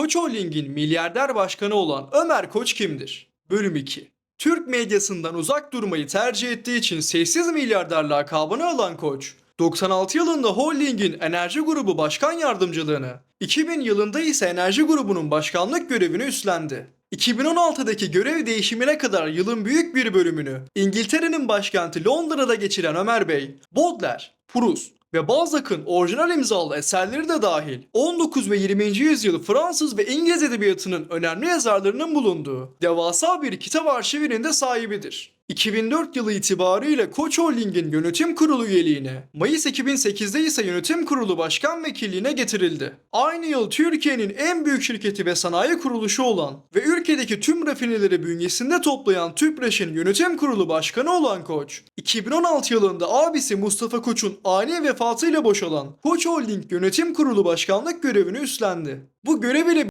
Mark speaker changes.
Speaker 1: Koç Holding'in milyarder başkanı olan Ömer Koç kimdir? Bölüm 2 Türk medyasından uzak durmayı tercih ettiği için sessiz milyarder lakabını alan Koç, 96 yılında holdingin enerji grubu başkan yardımcılığını, 2000 yılında ise enerji grubunun başkanlık görevini üstlendi. 2016'daki görev değişimine kadar yılın büyük bir bölümünü İngiltere'nin başkenti Londra'da geçiren Ömer Bey, Baudelaire, Proust ve Balzac'ın orijinal imzalı eserleri de dahil 19 ve 20. yüzyıl Fransız ve İngiliz edebiyatının önemli yazarlarının bulunduğu devasa bir kitap arşivinin de sahibidir. 2004 yılı itibariyle Koç Holding'in yönetim kurulu üyeliğine, Mayıs 2008'de ise yönetim kurulu başkan vekilliğine getirildi. Aynı yıl Türkiye'nin en büyük şirketi ve sanayi kuruluşu olan ve ülkedeki tüm rafineleri bünyesinde toplayan TÜPRAŞ'ın yönetim kurulu başkanı olan Koç, 2016 yılında abisi Mustafa Koç'un ani vefatıyla boşalan Koç Holding yönetim kurulu başkanlık görevini üstlendi. Bu görev ile